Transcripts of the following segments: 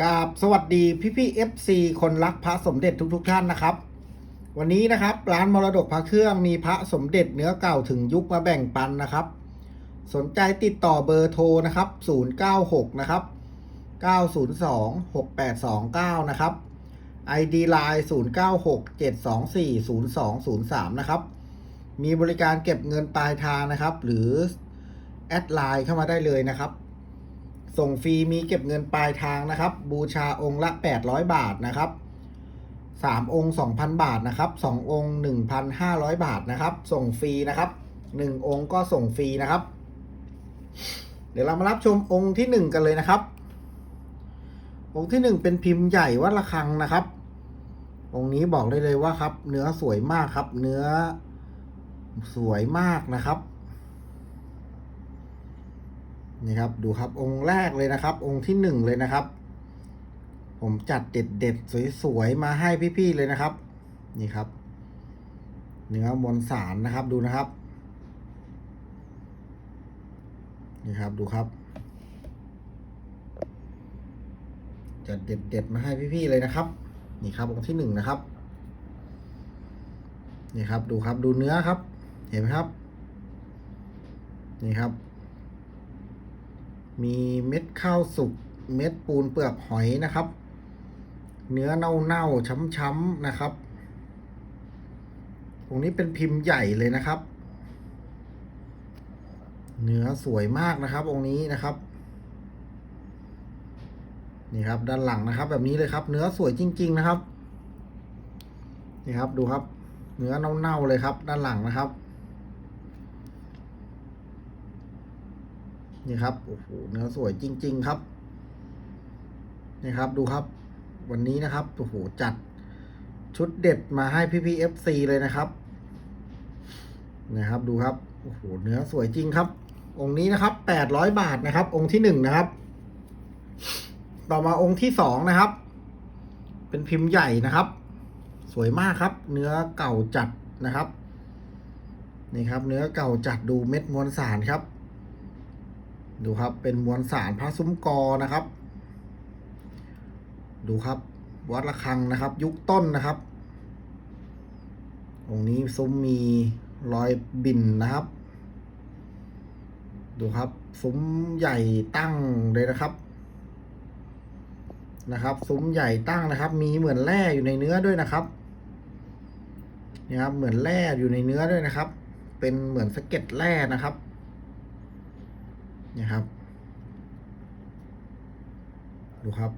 กราบสวัสดีพี่พี่เอฟซีคนรักพระสมเด็จทุกๆทท่านนะครับ วันนี้นะครับร้านมรดกพระเครื่องมีพระสมเด็จเนื้อเก่าถึงยุคมาแบ่งปันนะครับ สนใจติดต่อเบอร์โทรนะครับ 096 นะครับ 902 6829 นะครับ ID Line 096 724 0203 นะครับ มีบริการเก็บเงินปลายทางนะครับ หรือแอดไลน์เข้ามาได้เลยนะครับ ส่งฟรีมีเก็บเงินปลายทางนะครับ บูชาองค์ละ 800 บาทนะครับ 3 องค์ 2,000 บาทนะครับ 2 องค์ 1,500 บาทนะครับ ส่งฟรีนะครับ 1 องค์ก็ส่งฟรีนะครับ เดี๋ยวเรามารับชมองค์ที่ 1 กันเลยนะครับ องค์ที่ 1 เป็นพิมพ์ใหญ่วัดระฆังนะครับ องค์นี้บอกได้เลยว่าครับ เนื้อสวยมากครับ เนื้อสวยมากนะครับ นี่ครับดูครับองค์แรกเลยนะครับ องค์ที่หนึ่งเลยนะครับ ผมจัดเด็ดเด็ดสวยๆมาให้พี่ๆเลยนะครับ นี่ครับ เนื้อมวลสารนะครับดูนะครับ นี่ครับดูครับ จัดเด็ดเด็ดมาให้พี่ๆเลยนะครับ นี่ครับองค์ที่หนึ่งนะครับ นี่ครับดูครับดูเนื้อครับ เห็นไหมครับ นี่ครับ มีเม็ดข้าวสุก เม็ดปูนเปลือกหอยนะครับ เนื้อเน่าๆ ช้ำๆ นะครับ ตรงนี้เป็นพิมพ์ใหญ่เลยนะครับ เนื้อสวยมากนะครับ องค์นี้นะครับ นี่ครับด้านหลังนะครับ แบบนี้เลยครับ เนื้อสวยจริง ๆ นะครับ นี่ครับดูครับ เนื้อเน่าๆเลยครับ ด้านหลังนะครับ นี่ครับโอ้โหเนื้อสวยจริง ๆ ครับนี่ครับ ดูครับ วันนี้นะครับโอ้โหจัดชุดเด็ดมาให้พี่พีเอฟซีเลยนะครับนะครับ ดูครับโอ้โหเนื้อสวยจริงครับ องค์นี้นะครับแปดร้อยบาทนะครับ องค์ที่หนึ่งนะครับ ต่อมาองค์ที่สองนะครับ เป็นพิมพ์ใหญ่นะครับ สวยมากครับ เนื้อเก่าจัดนะครับนี่ครับ เนื้อเก่าจัดดูเม็ดมวลสารครับ ดูครับเป็นมวลสารพระซุ้มกอนะครับ ดูครับ วัดระฆังนะครับ ยุคต้นนะครับองนี้ซุ้มมีรอยบินนะครับ ดูครับซุ้มใหญ่ตั้งเลยนะครับนะครับซุ้มใหญ่ตั้งนะครับ มีเหมือนแร่อยู่ในเนื้อด้วยนะครับนี่ครับเหมือนแร่อยู่ในเนื้อด้วยนะครับ เป็นเหมือนสะเก็ดแร่นะครับ นี่ครับ ดูครับ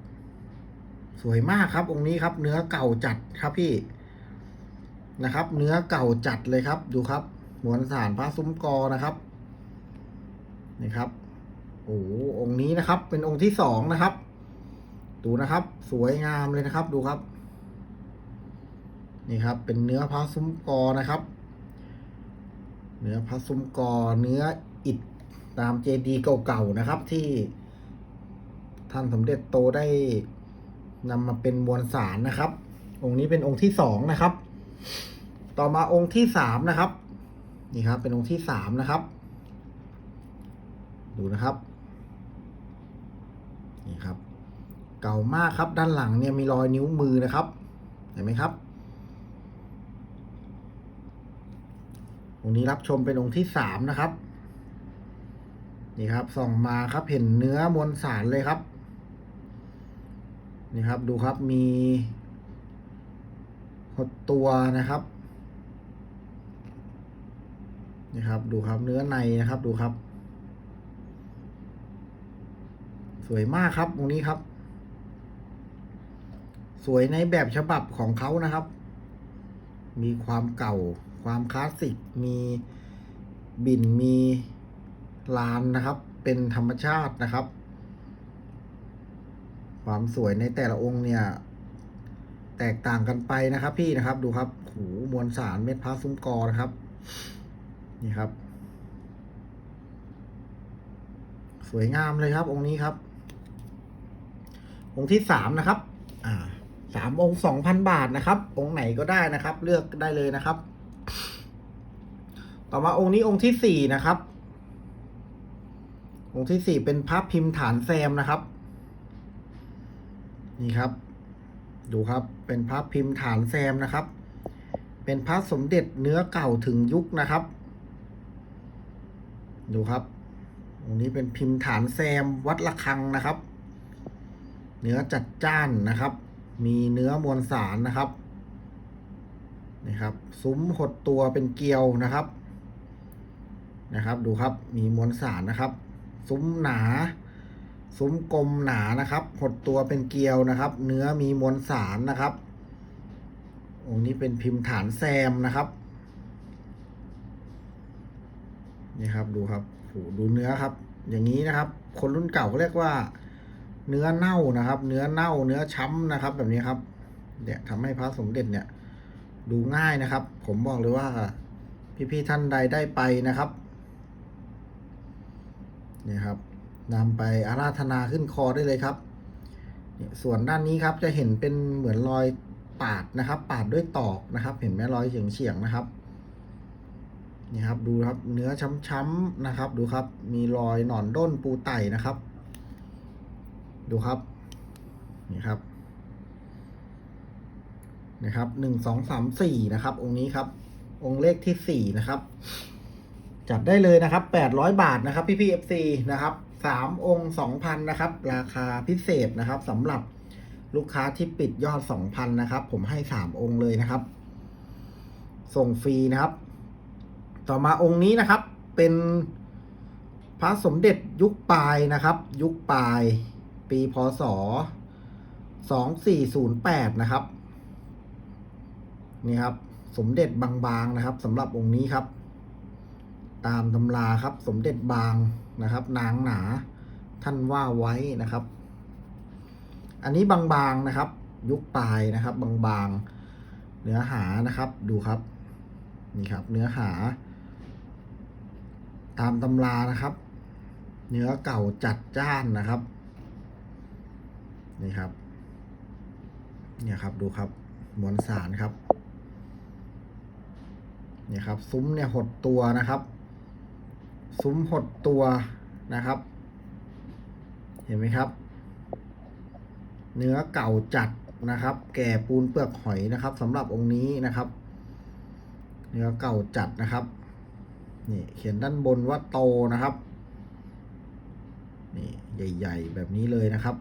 สวยมากครับองค์นี้ครับ เนื้อเก่าจัดครับพี่นะครับ เนื้อเก่าจัดเลยครับ ดูครับมวลสารพระซุ้มกอนะครับนี่ครับโอ้โหองค์นี้นะครับ เป็นองค์ที่สองนะครับ ดูนะครับ สวยงามเลยนะครับ ดูครับ นี่ครับ เป็นเนื้อพระซุ้มกอนะครับ เนื้อพระซุ้มกอ เนื้ออิฐ ตามเจดีย์เก่าๆนะครับที่ท่านสมเด็จโตได้นำมาเป็นมวลสารนะครับ องค์นี้เป็นองค์ที่สองนะครับ ต่อมาองค์ที่สามนะครับ นี่ครับ เป็นองค์ที่สามนะครับ ดูนะครับ นี่ครับ เก่ามากครับด้านหลังเนี่ยมีรอยนิ้วมือนะครับ เห็นไหมครับ องค์นี้รับชมเป็นองค์ที่สามนะครับ นี่ครับส่องมาครับเห็นเนื้อมวลสารเลยครับ นี่ครับดูครับมีหดตัวนะครับนี่ครับ ดูครับเนื้อในนะครับ ดูครับ สวยมากครับตรงนี้ครับ สวยในแบบฉบับของเขานะครับ มีความเก่า ความคลาสสิก มีบินมี ลานนะครับ เป็นธรรมชาตินะครับ ความสวยในแต่ละองค์เนี่ย แตกต่างกันไปนะครับ พี่นะครับดูครับหูมวลสารเม็ดพระซุ้มกอนะครับ นี่ครับ สวยงามเลยครับ องค์นี้ครับ องค์ที่สามนะครับ อ่าสามองค์สองพันบาทนะครับ องค์ไหนก็ได้นะครับ เลือกได้เลยนะครับ ต่อมาองค์นี้องค์ที่สี่นะครับ องค์ที่สี่เป็นพระพิมพ์ฐานแซมนะครับ นี่ครับ ดูครับ เป็นพระพิมพ์ฐานแซมนะครับ เป็นพระสมเด็จเนื้อเก่าถึงยุคนะครับ ดูครับ องค์นี้เป็นพิมพ์ฐานแซมวัดระฆังนะครับ เนื้อจัดจ้านนะครับ มีเนื้อมวลสารนะครับนี่ครับ ซุ้มหดตัวเป็นเกลียวนะครับนะครับ ดูครับ มีมวลสารนะครับ ซุ้มหนา ซุ้มกลมหนานะครับ หดตัวเป็นเกลียวนะครับ เนื้อมีมวลสารนะครับ องค์นี้เป็นพิมพ์ฐานแซมนะครับ นี่ครับดูครับโหดูเนื้อครับ อย่างนี้นะครับ คนรุ่นเก่าก็เรียกว่า เนื้อเน่านะครับ เนื้อเน่า เนื้อช้ำนะครับ แบบนี้ครับเนี่ยทำให้พระสมเด็จเนี่ย ดูง่ายนะครับ ผมบอกเลยว่าพี่ๆท่านใดได้ไปนะครับ นี่ครับนำไปอาราธนาขึ้นคอได้เลยครับส่วนด้านนี้ครับจะเห็นเป็นเหมือนรอยปาดนะครับ ปาดด้วยตอกนะครับ เห็นไหมรอยเฉียงเฉียงๆนะครับนี่ครับดูครับเนื้อช้ำๆนะครับ ดูครับ มีรอยหนอนด้นปูไต่นะครับ ดูครับนี่ครับนะครับหนึ่งสองสามสี่นะครับ องค์นี้ครับ องค์เลขที่สี่นะครับ จัดได้เลยนะครับแปดร้อยบาทนะครับพี่พี่เอฟซีนะครับสามองค์สองพันนะครับ ราคาพิเศษนะครับสำหรับลูกค้าที่ปิดยอดสองพันนะครับ ผมให้สามองค์เลยนะครับ ส่งฟรีนะครับ ต่อมาองค์นี้นะครับ เป็นพระสมเด็จยุคปลายนะครับ ยุคปลาย ปีพศสองสี่ศูนย์แปดนะครับ นี่ครับ สมเด็จบางๆนะครับสำหรับองค์นี้ครับ ตามตำราครับสมเด็จบางนะครับ นางหนาท่านว่าไว้นะครับ อันนี้บางๆนะครับ ยุคปลายนะครับ บางๆเนื้อหานะครับดูครับนี่ครับ เนื้อหา ตามตำรานะครับ เนื้อเก่าจัดจ้านนะครับนี่ครับเนี่ยครับดูครับมวลสารครับเนี่ยครับ ซุ้มเนี่ยหดตัวนะครับ ซุ้มหดตัวนะครับ เห็นไหมครับ เนื้อเก่าจัดนะครับ แก่ปูนเปลือกหอยนะครับสำหรับองค์นี้นะครับ เนื้อเก่าจัดนะครับนี่เขียนด้านบนว่าโตนะครับนี่ใหญ่ ๆ แบบนี้เลยนะครับ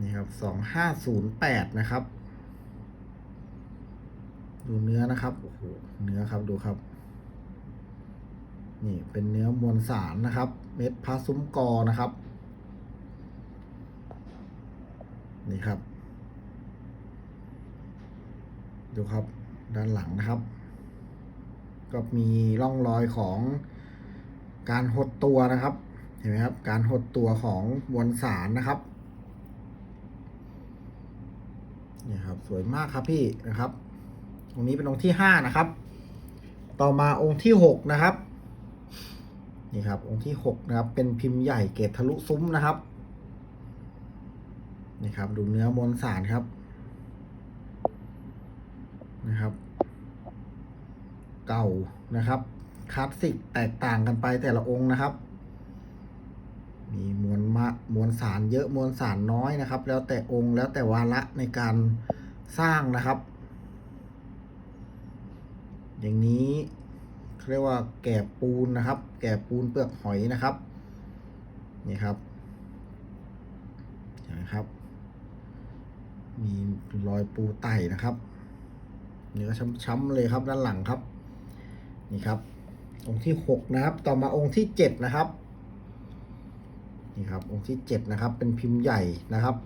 นี่ครับสองห้าศูนย์แปดนะครับ ดูเนื้อนะครับโอ้โหเนื้อครับดูครับ นี่เป็นเนื้อมวลสารนะครับ เม็ดพาซุ้มกอนะครับ นี่ครับ ดูครับด้านหลังนะครับ ก็มีร่องรอยของการหดตัวนะครับ เห็นไหมครับ การหดตัวของมวลสารนะครับนี่ครับสวยมากครับพี่นะครับ องค์นี้เป็นองค์ที่ห้านะครับ ต่อมาองค์ที่หกนะครับ นี่ครับ องค์ที่หกนะครับ เป็นพิมพ์ใหญ่เกตทะลุซุ้มนะครับนี่ครับ ดูเนื้อมวลสารครับนะครับ เก่านะครับคลาสสิกแตกต่างกันไปแต่ละองค์นะครับ มีมวลมะมวลสารเยอะมวลสารน้อยนะครับ แล้วแต่องค์แล้วแต่วาระในการสร้างนะครับ อย่างนี้ เรียกว่าแก่ปูนนะครับ แก่ปูนเปลือกหอยนะครับ นี่ครับเห็นไหมครับ มีรอยปูไตนะครับเนื้อช้ำๆเลยครับด้านหลังครับ นี่ครับ องค์ที่หกนะครับ ต่อมาองค์ที่เจ็ดนะครับ นี่ครับ องค์ที่เจ็ดนะครับ เป็นพิมพ์ใหญ่นะครับ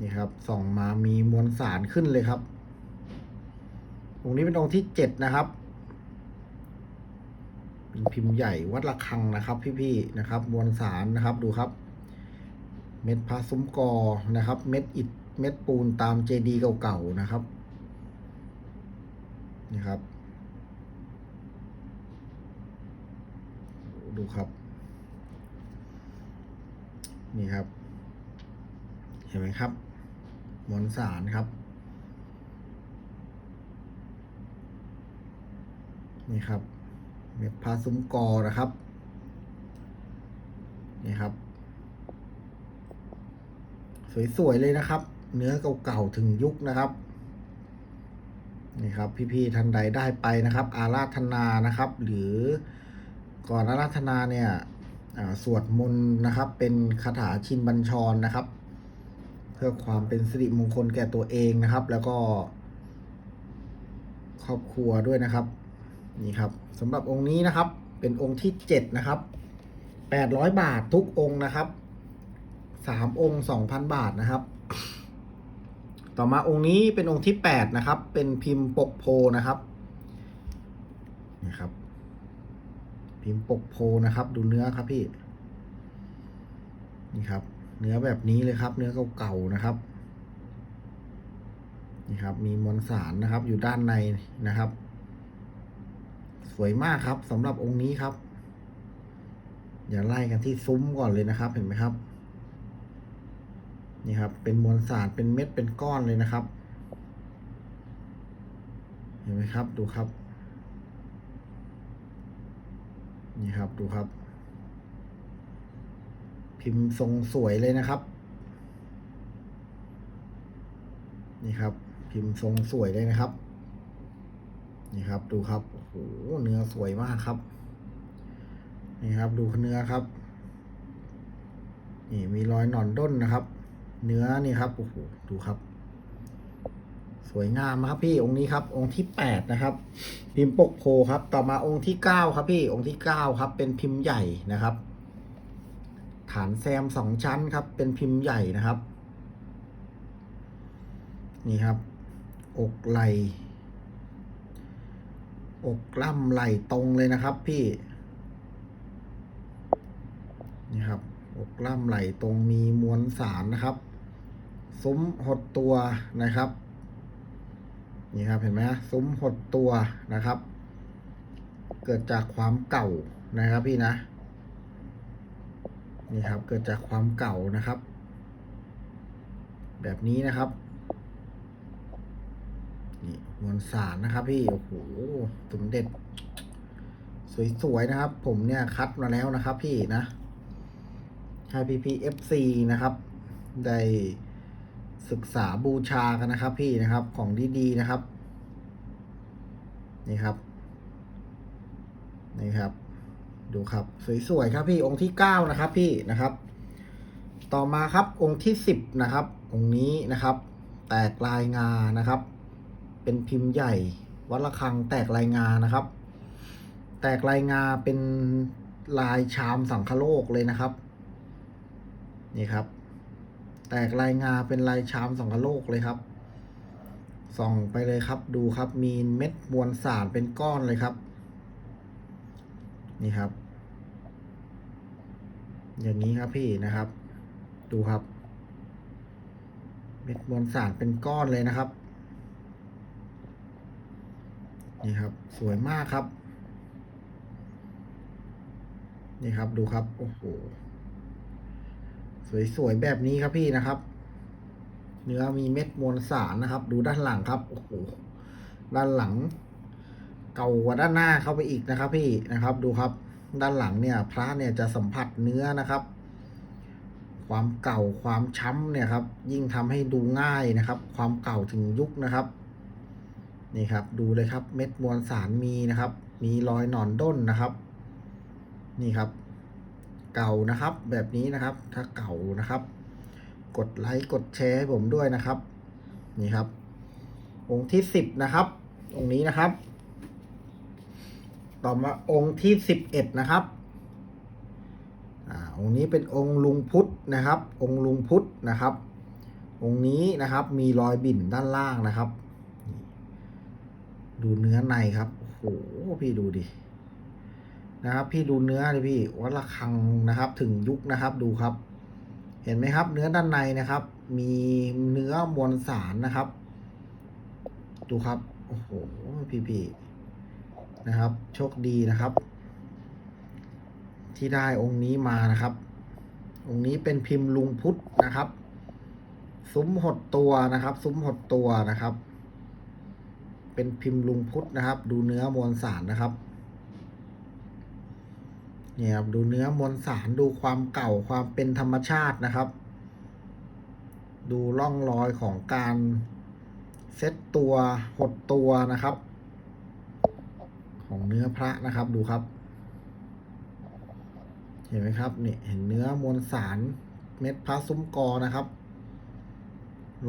นี่ครับส่องมามีมวลสารขึ้นเลยครับ องค์นี้เป็นองค์ที่เจ็ดนะครับเป็นพิมพ์ใหญ่วัดระฆังนะครับ พี่ๆนะครับ มวลสารนะครับดูครับ เม็ดพาซุ้มกอนะครับ เม็ดอิฐเม็ดปูนตามเจดีเก่าๆนะครับนี่ครับ ดูครับ นี่ครับ เห็นไหมครับมวลสารครับ นี่ครับเม็ดพาซุ้มกอนะครับ นี่ครับ สวยๆเลยนะครับ เนื้อเก่าๆถึงยุคนะครับนี่ครับ พี่ๆท่านใดได้ไปนะครับ อาราธนานะครับ หรือก่อนอาราธนาเนี่ยสวดมนต์นะครับ เป็นคาถาชินบัญชรนะครับ เพื่อความเป็นสิริมงคลแก่ตัวเองนะครับ แล้วก็ครอบครัวด้วยนะครับ นี่ครับสำหรับองค์นี้นะครับ เป็นองค์ที่เจ็ดนะครับแปดร้อยบาททุกองค์นะครับสามองค์สองพันบาทนะครับ ต่อมาองค์นี้เป็นองค์ที่แปดนะครับ เป็นพิมพ์ปกโพนะครับนี่ครับ พิมพ์ปกโพนะครับ ดูเนื้อครับพี่นี่ครับ เนื้อแบบนี้เลยครับ เนื้อเก่าๆนะครับนี่ครับ มีมวลสารนะครับ อยู่ด้านในนะครับ วยมากครับสำหรับองค์นี้ครับ อย่าไล่กันที่ซุ้มก่อนเลยนะครับ เห็นไหมครับ นี่ครับ เป็นมวลสารเป็นเม็ดเป็นก้อนเลยนะครับ เห็นไหมครับ ดูครับ นี่ครับดูครับ พิมพ์ทรงสวยเลยนะครับ นี่ครับ พิมพ์ทรงสวยเลยนะครับ นี่ครับ ดูครับโอ้โหเนื้อสวยมากครับ นี่ครับ ดูเนื้อครับ นี่มีรอยหนอนด้นนะครับ เนื้อนี่ครับโอ้โหดูครับ สวยงามครับพี่องค์นี้ครับ องค์ที่แปดนะครับ พิมพ์ปกโพครับ ต่อมาองค์ที่เก้าครับ พี่องค์ที่เก้าครับ เป็นพิมพ์ใหญ่นะครับ ฐานแซมสองชั้นครับ เป็นพิมพ์ใหญ่นะครับ นี่ครับ อกไหล อกล่ำไหลตรงเลยนะครับพี่ นี่ครับ อกล่ำไหลตรงมีมวลสารนะครับ ซุ้มหดตัวนะครับ นี่ครับเห็นไหมฮะซุ้มหดตัวนะครับ เกิดจากความเก่านะครับพี่นะ นี่ครับเกิดจากความเก่านะครับ แบบนี้นะครับ มวลสารนะครับพี่ โอ้โหสมเด็จ สวย ๆ นะครับ ผมเนี่ยคัดมาแล้วนะครับพี่นะให้พี่พีเอฟซีนะครับ ได้ศึกษาบูชากันนะครับ พี่นะครับของดีๆนะครับ นี่ครับ นี่ครับ ดูครับ สวย ๆ ครับพี่องค์ที่เก้านะครับพี่นะครับ ต่อมาครับองค์ที่สิบนะครับ องค์นี้นะครับ แตกลายงานะครับ เป็นพิมพ์ใหญ่ วัดระฆังแตกลายงานะครับ แตกลายงาเป็นลายชามสังคโลกเลยนะครับ นี่ครับ แตกลายงาเป็นลายชามสังคโลกเลยครับ ส่องไปเลยครับ ดูครับ มีเม็ดมวลสารเป็นก้อนเลยครับ นี่ครับ อย่างนี้ครับพี่นะครับ ดูครับ เม็ดมวลสารเป็นก้อนเลยนะครับ นี่ครับ สวยมากครับ นี่ครับดูครับ โอ้โห สวยๆแบบนี้ครับพี่นะครับ เนื้อมีเม็ดมวลสารนะครับ ดูด้านหลังครับ โอ้โห ด้านหลัง เก่ากว่าด้านหน้าเข้าไปอีกนะครับ พี่นะครับ ดูครับ ด้านหลังเนี่ย พระเนี่ยจะสัมผัสเนื้อนะครับความเก่าความช้ำเนี่ยครับ ยิ่งทำให้ดูง่ายนะครับ ความเก่าถึงยุคนะครับ นี่ครับดูเลยครับเม็ดมวลสารมีนะครับ มีรอยหนอนด้นนะครับ นี่ครับ เก่านะครับแบบนี้นะครับ ถ้าเก่านะครับ กดไลค์กดแชร์ให้ผมด้วยนะครับ นี่ครับ องค์ที่สิบนะครับ องค์นี้นะครับ ต่อมาองค์ที่สิบเอ็ดนะครับอ่าองค์นี้เป็นองค์ลุงพุทธนะครับ องค์ลุงพุทธนะครับ องค์นี้นะครับมีรอยบิ่นด้านล่างนะครับ ดูเนื้อในครับโอ้โหพี่ดูดินะครับ พี่ดูเนื้อเลยพี่วัดระฆังนะครับ ถึงยุคนะครับดูครับ เห็นไหมครับ เนื้อด้านในนะครับ มีเนื้อมวลสารนะครับ ดูครับโอ้โหพี่พี่นะครับ โชคดีนะครับ ที่ได้องค์นี้มานะครับ องค์นี้เป็นพิมพ์ลุงพุทธนะครับ ซุ้มหดตัวนะครับ ซุ้มหดตัวนะครับ เป็นพิมพ์ลุงพุทธนะครับ ดูเนื้อมวลสารนะครับเนี่ยครับดูเนื้อมวลสารดูความเก่าความเป็นธรรมชาตินะครับ ดูร่องรอยของการเซตตัวหดตัวนะครับ ของเนื้อพระนะครับดูครับ เห็นไหมครับนี่เห็นเนื้อมวลสารเม็ดพระซุ้มกอนะครับ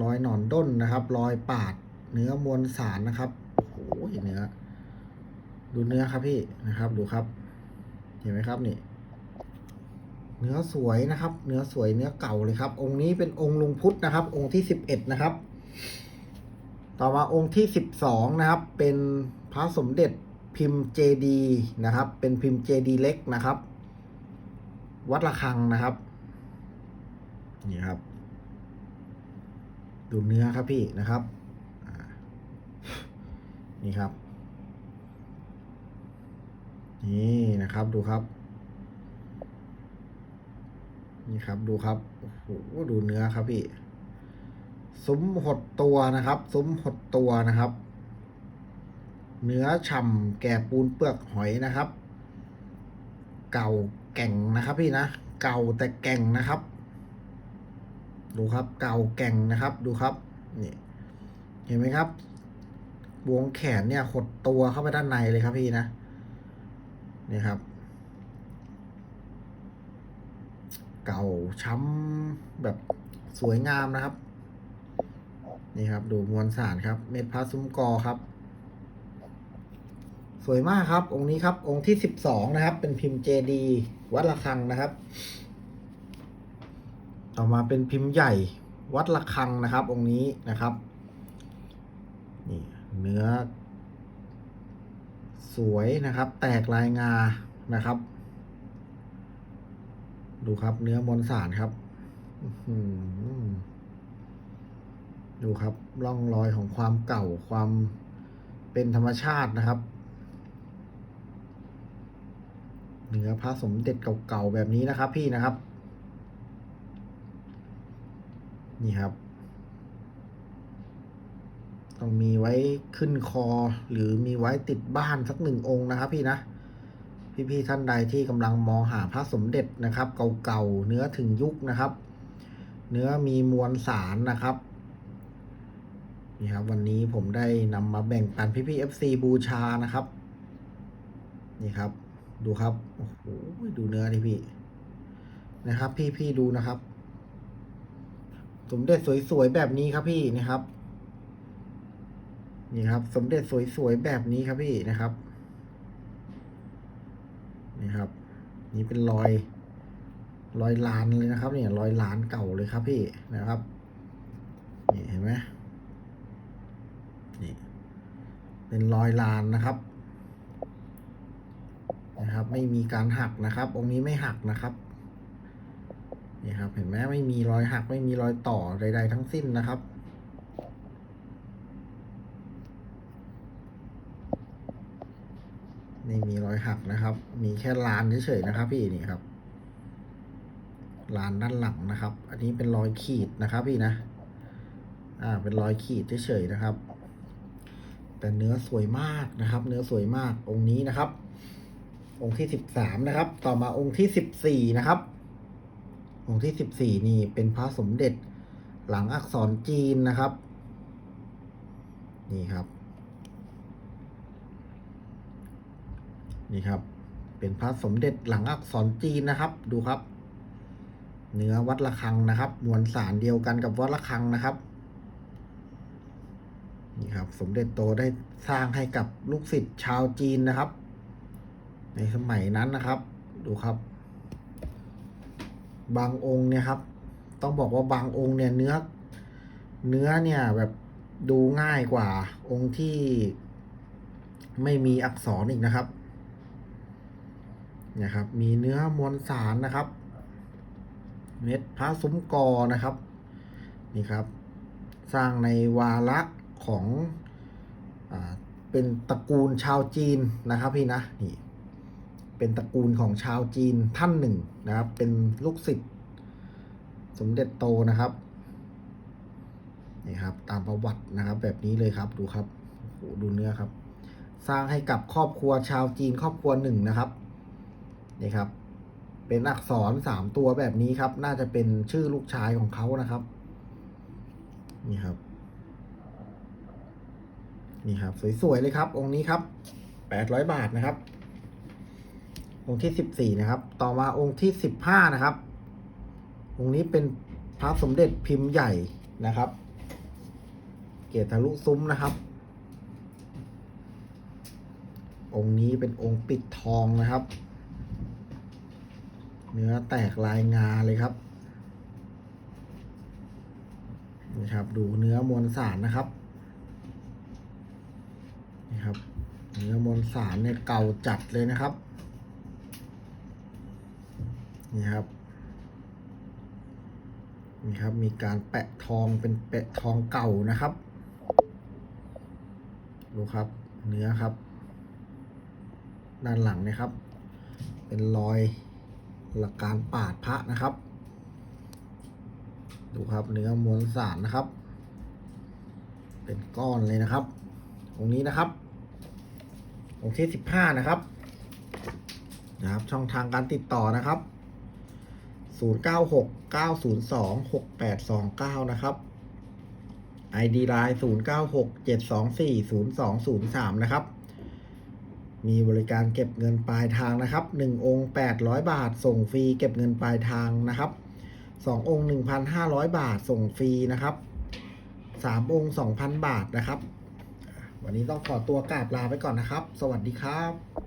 รอยหนอนด้นนะครับ รอยปาด เนื้อมวลสารนะครับโอ้โหเนื้อ ดูเนื้อครับพี่นะครับ ดูครับ เห็นไหมครับนี่ เนื้อสวยนะครับ เนื้อสวยเนื้อเก่าเลยครับ องค์นี้เป็นองค์ลุงพุทธนะครับ องค์ที่สิบเอ็ดนะครับ ต่อมาองค์ที่สิบสองนะครับ เป็นพระสมเด็จพิมพ์เจดีนะครับ เป็นพิมพ์เจดีเล็กนะครับ วัดระฆังนะครับ นี่ครับ ดูเนื้อครับพี่นะครับ นี่ครับ นี่นะครับดูครับ นี่ครับดูครับโอ้โหดูเนื้อครับพี่ซุ้มหดตัวนะครับซุ้มหดตัวนะครับ เนื้อฉ่ำแก่ปูนเปลือกหอยนะครับ เก่าแก่งนะครับพี่นะเก่าแต่แก่งนะครับ ดูครับ เก่าแก่งนะครับ ดูครับนี่เห็นไหมครับ วงแขนเนี่ยหดตัวเข้าไปด้านในเลยครับพี่นะ นี่ครับ เก่าช้ำแบบสวยงามนะครับ นี่ครับ ดูมวลสารครับ เม็ดพระซุ้มกอครับ สวยมากครับ องค์นี้ครับ องค์ที่สิบสองนะครับ เป็นพิมพ์เจดีวัดระฆังนะครับ ต่อมาเป็นพิมพ์ใหญ่วัดระฆังนะครับ องค์นี้นะครับ เนื้อ สวยนะครับ แตกลายงานะครับ ดูครับเนื้อมวลสารครับดูครับร่องรอยของความเก่าความเป็นธรรมชาตินะครับ เนื้อพระสมเด็จเก่าๆแบบนี้นะครับ พี่นะครับ นี่ครับ ต้องมีไว้ขึ้นคอ หรือมีไว้ติดบ้านสักหนึ่งองค์นะครับ พี่นะ พี่ๆท่านใดที่กำลังมองหาพระสมเด็จนะครับ เก่าๆเนื้อถึงยุคนะครับ เนื้อมีมวลสารนะครับนี่ครับ วันนี้ผมได้นำมาแบ่งปันพี่ๆ FC บูชานะครับ นี่ครับ ดูครับโอ้โหดูเนื้อดิพี่นะครับ พี่ๆดูนะครับ สมเด็จสวยๆแบบนี้ครับพี่นะครับ นี่ครับ สมเด็จสวยๆแบบนี้ครับพี่นะครับ นี่ครับ นี่เป็นรอยรอยลานเลยนะครับเนี่ยรอยลานเก่าเลยครับพี่นะครับนี่เห็นไหมนี่เป็นรอยลานนะครับ นะครับ ไม่มีการหักนะครับ องค์นี้ไม่หักนะครับนี่ครับ เห็นไหมไม่มีรอยหัก ไม่มีรอยต่อใด ๆ ทั้งสิ้นนะครับ ไม่มีรอยหักนะครับ มีแค่ลานเฉยๆนะครับ พี่นี่ครับลานด้านหลังนะครับ อันนี้เป็นรอยขีดนะครับพี่นะ อ่า เป็นรอยขีดเฉยๆนะครับ แต่เนื้อสวยมากนะครับ เนื้อสวยมากองค์นี้นะครับ องค์ที่สิบสามนะครับ ต่อมาองค์ที่สิบสี่นะครับ องค์ที่สิบสี่นี่เป็นพระสมเด็จหลังอักษรจีนนะครับ นี่ครับ นี่ครับ เป็นพระสมเด็จหลังอักษรจีนนะครับ ดูครับ เนื้อวัดระฆังนะครับ มวลสารเดียวกันกับวัดระฆังนะครับ นี่ครับ สมเด็จโตได้สร้างให้กับลูกศิษย์ชาวจีนนะครับ ในสมัยนั้นนะครับ ดูครับ บางองค์เนี่ยครับ ต้องบอกว่าบางองค์เนี่ยเนื้อ เนื้อเนี่ยแบบดูง่ายกว่าองค์ที่ไม่มีอักษรอีกนะครับ นี่ยครับ มีเนื้อมวลสารนะครับ เม็ดพระซุ้มกอนะครับ นี่ครับ สร้างในวาระของอ่าเป็นตระกูลชาวจีนนะครับพี่นะนี่เป็นตระกูลของชาวจีนท่านหนึ่งนะครับ เป็นลูกศิษย์สมเด็จโตนะครับนี่ครับ ตามประวัตินะครับ แบบนี้เลยครับดูครับโอ้โหดูเนื้อครับ สร้างให้กับครอบครัวชาวจีนครอบครัวหนึ่งนะครับ นี่ครับ เป็นอักษรสามตัวแบบนี้ครับ น่าจะเป็นชื่อลูกชายของเขานะครับ นี่ครับ นี่ครับ สวยๆเลยครับ องค์นี้ครับแปดร้อยบาทนะครับ องค์ที่สิบสี่นะครับ ต่อมาองค์ที่สิบห้านะครับ องค์นี้เป็นพระสมเด็จพิมพ์ใหญ่นะครับ เกศทะลุซุ้มนะครับองค์นี้เป็นองค์ปิดทองนะครับ เนื้อแตกลายงาเลยครับนี่ครับ ดูเนื้อมวลสารนะครับนี่ครับ เนื้อมวลสารเนี่ยเก่าจัดเลยนะครับนี่ครับนี่ครับ มีการแปะทองเป็นแปะทองเก่านะครับ ดูครับ เนื้อครับ ด้านหลังนะครับ เป็นรอย หลักการปาดพระนะครับ ดูครับเนื้อมวลสารนะครับ เป็นก้อนเลยนะครับ ตรงนี้นะครับองที่สิบห้านะครับ นะครับ ช่องทางการติดต่อนะครับ0 9 6 9 0 2 6 8 2 9นะครับ ID Line 0 9 6 7 2 4 0 2 0 3 นะครับ มีบริการเก็บเงินปลายทางนะครับ 1 องค์ 800 บาท ส่งฟรีเก็บเงินปลายทางนะครับ 2 องค์ 1,500 บาท ส่งฟรีนะครับ 3 องค์ 2,000 บาทนะครับ วันนี้ต้องขอตัวกราบลาไปก่อนนะครับ สวัสดีครับ